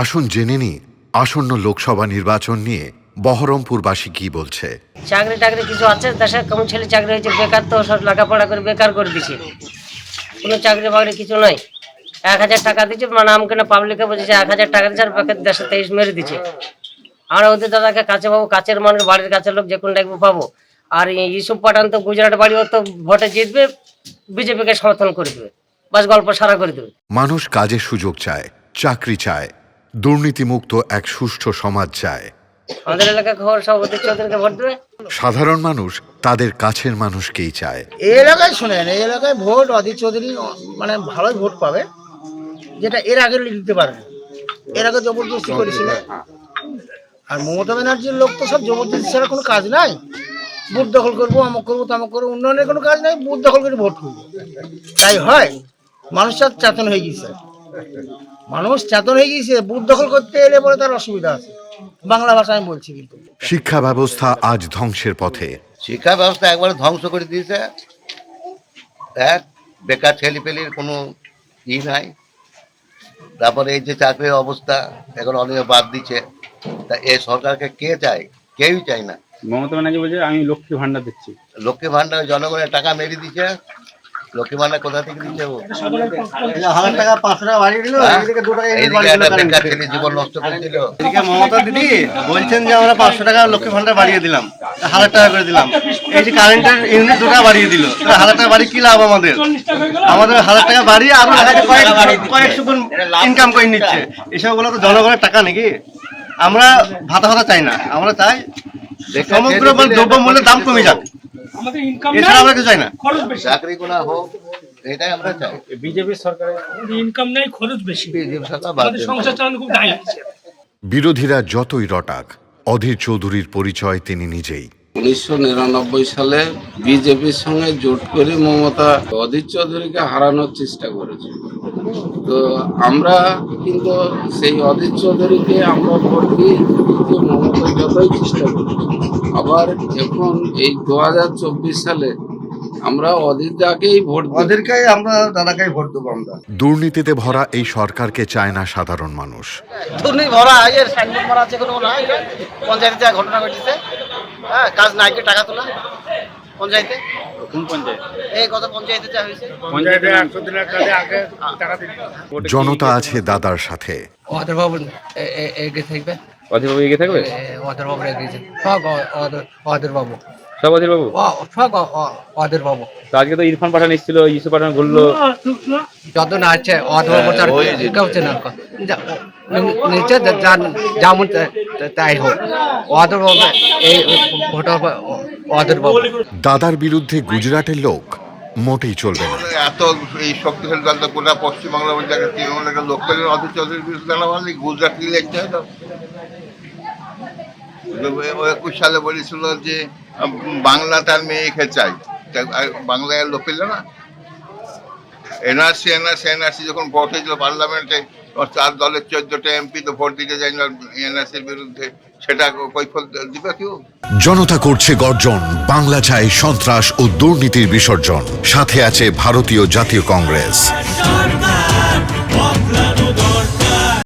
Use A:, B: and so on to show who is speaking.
A: আসুন জেনে নি আসন্ন লোকসভা নির্বাচন নিয়ে বহরমপুরবাসী কি বলছে?
B: চাকরি টাকরি কিছু আছে? দেশে কেমন ছেলে চাকরি হয়েছে? বেকার তো সব লেখাপড়া করে বেকার করে দিছে। কোনো চাকরি বাকরি কিছু নাই। এক হাজার টাকা দিচ্ছে মানে আমাকে না পাবলিকে বলছে এক হাজার টাকা দিচ্ছে আর দেশে তেইশ মেরে দিচ্ছে আমরা ওদের দাদাকে কাছে পাবো কাছের মানুষ বাড়ির কাছের লোক যে কোনো ডাকবো পাবো। আর ইসুফ পাঠান তো গুজরাট বাড়ি ও তো ভোটে জিতবে বিজেপিকে সমর্থন করে দেবে। বাস গল্প সারা করে দেবে।
A: মানুষ কাজের সুযোগ চায় চাকরি চায় দুর্নীতিমুক্ত এক সুষ্ঠু সমাজ চায়।
B: আমাদের এলাকায় খবর সব ওদের চৌধুরীকে ভোট দেবে।
A: সাধারণ মানুষ তাদের কাছের মানুষকেই চায়।
C: এই এলাকায় শোনেন এই এলাকায় ভোট অধীর চৌধুরী মানে ভালোই ভোট পাবে যেটা এর আগে দিতে পারে এর আগে জবরদস্তি করেছিল আর মমতা ব্যানার্জির লোক তো সব জবরদস্তি ছাড়া কোনো কাজ নাই। বুথ দখল করব আমক করব তামক করব উন্নয়নের কোনো কাজ নাই বুথ দখল করে ভোট করব। তাই হয় মানুষ চেতন হয়ে গেছে মানুষ চেতন হয়ে গিয়েছে বুথ দখল করতে এলে পরে তার অসুবিধা আছে। বাংলা ভাষা আমি বলছি কিন্তু।
A: শিক্ষা ব্যবস্থা আজ ধ্বংসের পথে।
D: শিক্ষা ব্যবস্থা একবারে ধ্বংস করে দিয়েছে। এক বেকার ছেলেপেলির কোনো ই নাই। তারপরে এই যে চাকরির অবস্থা এখন অনেকে বাদ দিচ্ছে। তা এই সরকারকে কে চায়? কেউই চায় না।
E: মমতা ব্যানার্জি বলছে আমি লক্ষ্মী ভান্ডার দিচ্ছি।
D: লক্ষ্মী ভান্ডার জনগণের টাকা মেরে দিচ্ছে লক্ষ্মী ভান্ডার কোথা থেকে দিচ্ছে ও
C: হাজার টাকা পাঁচশো টাকা বাড়িয়ে দিল
D: হ্যাঁ? এইদিকে একটা জীবন নষ্ট করে দিল।
F: এদিকে মমতা দিদি বলছেন যে আমরা পাঁচশো টাকা লক্ষ্মী ভান্ডার বাড়িয়ে দিলাম। হাজার টাকা করে দিলাম। এই যে কারেন্টের ইউনিট দুটা বাড়িয়ে দিল। হাজার টাকা বাড়ি কি লাভ আমাদের? আমাদের হাজার টাকা বাড়িয়ে আরও কয়েকশো গুণ ইনকাম করে নিচ্ছে। এসবগুলো তো জনগণের টাকা নাকি? আমরা ভাতা ভাতা চাই না। আমরা চাই সমগ্র দ্রব্য মূল্যের দাম কমে যাক।
G: আমাদের ইনকাম
F: এছাড়া আমরা কিছু চাই না।
G: খরচ বেশি।
D: চাকরি কোনা হোক এটাই আমরা চাই।
E: বিজেপি সরকারের
G: ইনকাম নাই খরচ বেশি।
D: বিজেপি সরকার
G: আমাদের সংসার চালানো খুব দায়।
A: বিরোধীরা যতই রটাক অধীর চৌধুরীর পরিচয় তিনি নিজেই।
H: উনিশশো নিরানব্বই সালে বিজেপির সঙ্গে জোট করে মমতা অধীর চৌধুরীকে হারানোর চেষ্টা করেছে। তো আমরা কিন্তু সেই অধীর চৌধুরীকে আমরা ভোট দিয়ে মমতা যতই চেষ্টা করি আবার এখন এই দুহাজার চব্বিশ সালে আমরা অধীরদাকেই ভোট।
F: ওদেরকেই আমরা দাদাকেই ভোট দেবো আমরা।
A: দুর্নীতিতে ভরা এই সরকারকে চায় না সাধারণ মানুষ।
C: দুর্নীতি ভরা এর সাইনবোর্ড মারা আছে কোনো নাই পঞ্চায়েতে যা ঘটনা ঘটেছে হ্যাঁ কাজ নাই কে টাকা তোলা পঞ্চায়েতে?
E: কোন পঞ্চায়েত?
C: এই কত পঞ্চায়েতে যা হয়েছে।
E: পঞ্চায়েতে
A: জনতা আছে দাদার সাথে।
I: এগিয়ে থাকবে?
E: অধীরবাবু এগিয়ে থাকবে?
I: ওদের বাবু এগিয়ে সব
E: অধীরবাবু। তো আজকে তো ইরফান পাঠান এসেছিল পাঠান ঘুরলো
I: যত না আছে তার কেউ নিচে যেমন তাই হোক। এই ভোটার
A: দাদার বিরুদ্ধে গুজরাটের লোক মোটেই চলবে না।
D: এত এই শক্তিশালী দলটা গোটা পশ্চিমবাংলার মধ্যে একটা তৃণমূলের লোক পেলেন অধীর চৌধুরীর বিরুদ্ধে দাঁড়া মানে গুজরাট নিয়ে লিখতে হতো ও একুশ সালে বলেছিল যে বাংলা তার মেয়েকে চাই। বাংলায় লোক পেল না। এনআরসি এনআরসি এনআরসি যখন ভোট হয়েছিল পার্লামেন্টে চার দলের চোদ্দটা এমপি তো ভোট দিতে যায় না এনআরসির বিরুদ্ধে। সেটা কৈফল দিবে কেউ?
A: জনতা করছে গর্জন, বাংলা চায় সন্ত্রাস ও দুর্নীতির বিসর্জন। সাথে আছে ভারতীয় জাতীয় কংগ্রেস।